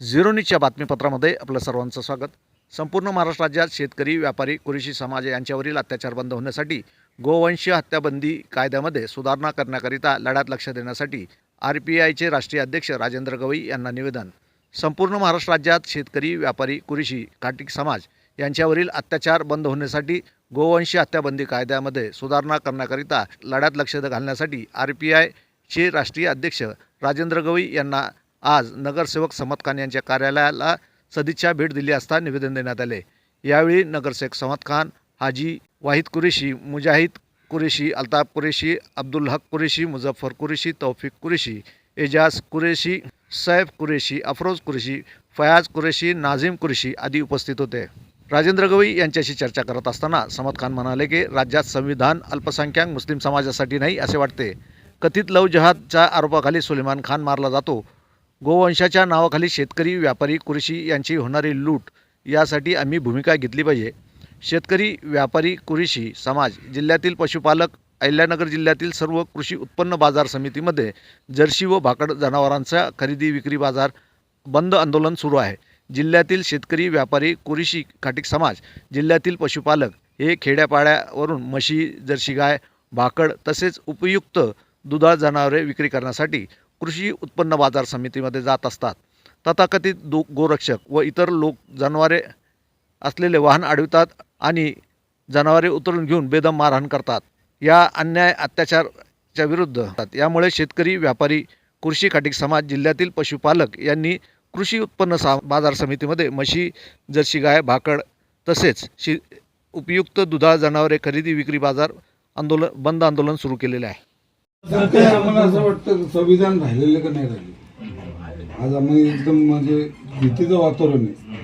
Zero न्यूजच्या बातमीपत्रामध्ये आपलं सर्वांचं स्वागत. संपूर्ण महाराष्ट्र राज्यात शेतकरी व्यापारी कुरेशी समाज यांच्यावरील अत्याचार बंद होण्यासाठी गोवंशीय हत्याबंदी कायद्यामध्ये सुधारणा करण्याकरिता लढ्यात लक्ष देण्यासाठी आर पी आयचे राष्ट्रीय अध्यक्ष राजेंद्र गवई यांना निवेदन. संपूर्ण महाराष्ट्र राज्यात शेतकरी व्यापारी कुरेशी काटिक समाज यांच्यावरील अत्याचार बंद होण्यासाठी गोवंशीय हत्याबंदी कायद्यामध्ये सुधारणा करण्याकरिता लढ्यात लक्ष घालण्यासाठी आर पी आयचे राष्ट्रीय अध्यक्ष राजेंद्र गवई यांना आज नगरसेवक समत खान यांच्या कार्यालयाला सदिच्छा भेट दिली असता निवेदन देण्यात आले. यावेळी नगरसेवक समत खान हाजी वाहिद कुरेशी मुजाहिद कुरेशी अल्ताफ कुरेशी अब्दुल हक कुरेशी मुझफ्फर कुरेशी तौफिक कुरेशी एजाज कुरेशी सैफ कुरेशी अफरोज कुरेशी फयाज कुरेशी नाझीम कुरेशी आदी उपस्थित होते. राजेंद्र गवई यांच्याशी चर्चा करत असताना समत खान म्हणाले की राज्यात संविधान अल्पसंख्याक मुस्लिम समाजासाठी नाही असे वाटते. कथित लव जहादच्या आरोपाखाली सुलेमान खान मारला जातो. गोवंशाच्या नावाखाली शेतकरी व्यापारी कृषी यांची होणारी लूट यासाठी आम्ही भूमिका घेतली पाहिजे. शेतकरी व्यापारी कृषी समाज जिल्ह्यातील पशुपालक अहिल्यानगर जिल्ह्यातील सर्व कृषी उत्पन्न बाजार समितीमध्ये जर्सी व भाकड जनावरांचा खरेदी विक्री बाजार बंद आंदोलन सुरू आहे. जिल्ह्यातील शेतकरी व्यापारी कुरेशी खाटिक समाज जिल्ह्यातील पशुपालक हे खेड्यापाड्यावरून म्हशी जर्सी गाय भाकड तसेच उपयुक्त दुधाळ जनावरे विक्री करण्यासाठी कृषी उत्पन्न बाजार समितीमध्ये जात असतात. तथाकथित दो गोरक्षक व इतर लोक जनावरे असलेले वाहन अडवितात आणि जनावरे उतरून घेऊन बेदम मारहाण करतात. या अन्याय अत्याचारच्या विरुद्ध यामुळे शेतकरी व्यापारी कृषी खाटिक समाज जिल्ह्यातील पशुपालक यांनी कृषी उत्पन्न सा बाजार समितीमध्ये म्हशी जर्सी गाय भाकड तसेच शि उपयुक्त दुधाळ जनावरे खरेदी विक्री बाजार आंदोलन बंद आंदोलन सुरू केलेले आहे. सध्या आम्हाला असं वाटतं संविधान राहिलेलं का नाही राहिले आज आम्ही एकदम म्हणजे भीतीचं वातावरण आहे.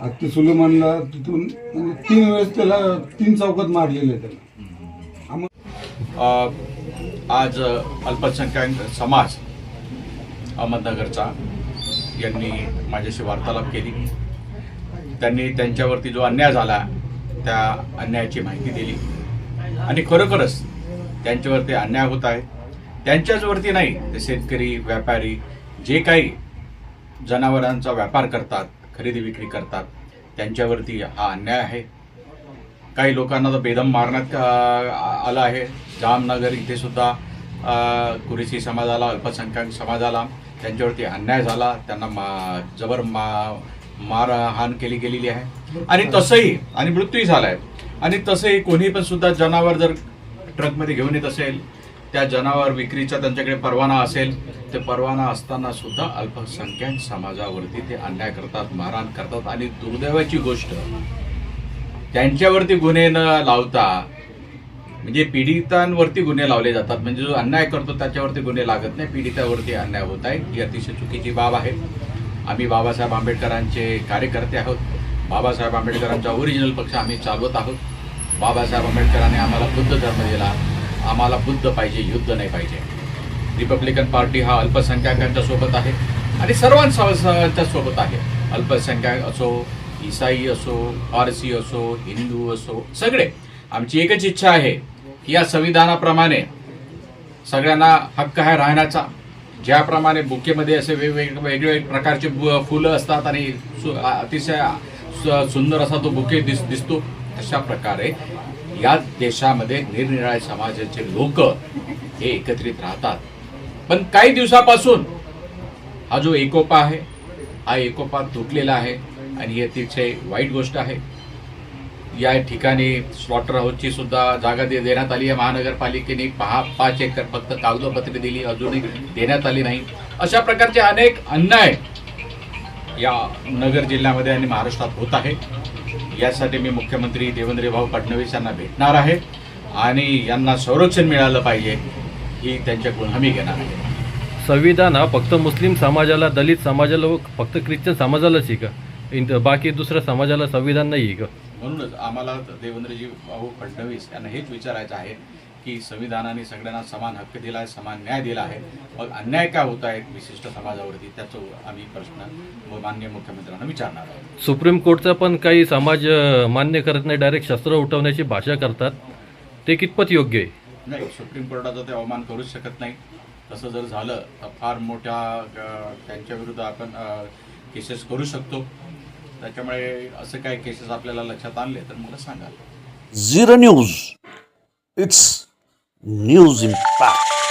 आज ते सुलेमानला तिथून म्हणजे तीन वेळेस त्याला तीन चौकात मारलेलं आहे त्याला. आज अल्पसंख्याक समाज अहमदनगरचा यांनी माझ्याशी वार्तालाप केली. त्यांनी त्यांच्यावरती जो अन्याय झाला त्या अन्यायाची माहिती दिली. आणि खरोखरच त्यांच्यावरती अन्याय होत आहे. त्यांच्याचवरती नाही ते शेतकरी व्यापारी जे काही जनावरांचा व्यापार करतात खरेदी विक्री करतात त्यांच्यावरती हा अन्याय आहे. काही लोकांना तर बेदम मारण्यात आलं आहे. जामनगर इथे सुद्धा कुरेशी समाजाला अल्पसंख्याक समाजाला त्यांच्यावरती अन्याय झाला. त्यांना मा जबर मा मारहाण केली गेलेली आहे. आणि तसंही आणि मृत्यूही झाला आहे आणि तसंही कोणी पण सुद्धा जनावर जर ट्रकमध्ये घेऊन येत असेल त्या जनावर विक्रीचा त्यांच्याकडे परवाना असेल ते परवाना असताना सुद्धा अल्पसंख्याक समाजावरती ते अन्याय करतात मारहाण करतात आणि दुर्दैवाची गोष्ट त्यांच्यावरती गुन्हे न लावता म्हणजे पीडितांवरती गुन्हे लावले जातात. म्हणजे जो अन्याय करतो त्याच्यावरती गुन्हे लागत नाही पीडितावरती अन्याय होत आहे. ही अतिशय चुकीची बाब आहे. आम्ही बाबासाहेब आंबेडकरांचे कार्यकर्ते आहोत. बाबासाहेब आंबेडकरांचा ओरिजिनल पक्ष आम्ही चालवत आहोत. बाबासाहेब आंबेडकरांनी आम्हाला बुद्ध धर्म दिला. आम्हाला बुद्ध पाहिजे युद्ध नाही पाहिजे. रिपब्लिकन पार्टी हा अल्पसंख्याकांच्या सोबत आहे आणि सर्वांच्या सोबत आहे. अल्पसंख्याक असो ईसाई असो पारसी असो हिंदू असो सगळे. आमची एकच इच्छा आहे की या संविधानाप्रमाणे सगळ्यांना हक्क आहे राहण्याचा. ज्याप्रमाणे बुकेमध्ये असे वेगवेगळे वेगवेगळे प्रकारचे बु- फुलं असतात आणि सु- अतिशय सुंदर असा तो बुके दिस दिसतो. अशा प्रकारे या देशामध्ये निरनिराळ्या समाजाचे लोक हे एकत्रित राहतात. पण काही दिवसापासून हा जो एकोपा आहे हा एकोपा तुटलेला आहे आणि ही अतिशय वाईट गोष्ट आहे. या ठिकाणी स्लॉटर हाऊसची सुद्धा जागा दे देण्यात आली आहे. महानगरपालिकेने पहा पाच एकर फक्त कागदपत्रे दिली अजूनही देण्यात आली नाही. अशा प्रकारचे अनेक अन्याय या नगर जिल्ह्यामध्ये आणि महाराष्ट्रात होत आहे. यासाठी मी मुख्यमंत्री देवेंद्र भाऊ फडणवीस यांना भेटणार आहे. आणि यांना संरक्षण मिळालं पाहिजे ही त्यांच्याकडून हमी घेणार आहे. संविधान हा फक्त मुस्लिम समाजाला दलित समाजाला व फक्त ख्रिश्चन समाजालाच आहे का? बाकी दुसऱ्या समाजाला संविधान नाही आहे का? म्हणूनच आम्हाला देवेंद्रजी भाऊ फडणवीस यांना हेच विचारायचं आहे की संविधानाने सगळ्यांना समान हक्क दिला आहे समान न्याय दिला आहे. मग अन्याय काय होत आहे विशिष्ट समाजावरती? त्याचं आम्ही प्रश्न मान्य मुख्यमंत्र्यांना विचारणार आहोत. सुप्रीम कोर्टचा पण काही समाज मान्य करत नाही डायरेक्ट शस्त्र उठवण्याची भाषा करतात. ते कितपत योग्य आहे? नाही सुप्रीम कोर्टाचा ते अवमान करूच शकत नाही. तसं जर झालं तर फार मोठ्या त्यांच्या विरुद्ध आपण केसेस करू शकतो. त्याच्यामुळे असं काही केसेस आपल्याला लक्षात आणले तर मला सांगा. Zero News. It's news impact.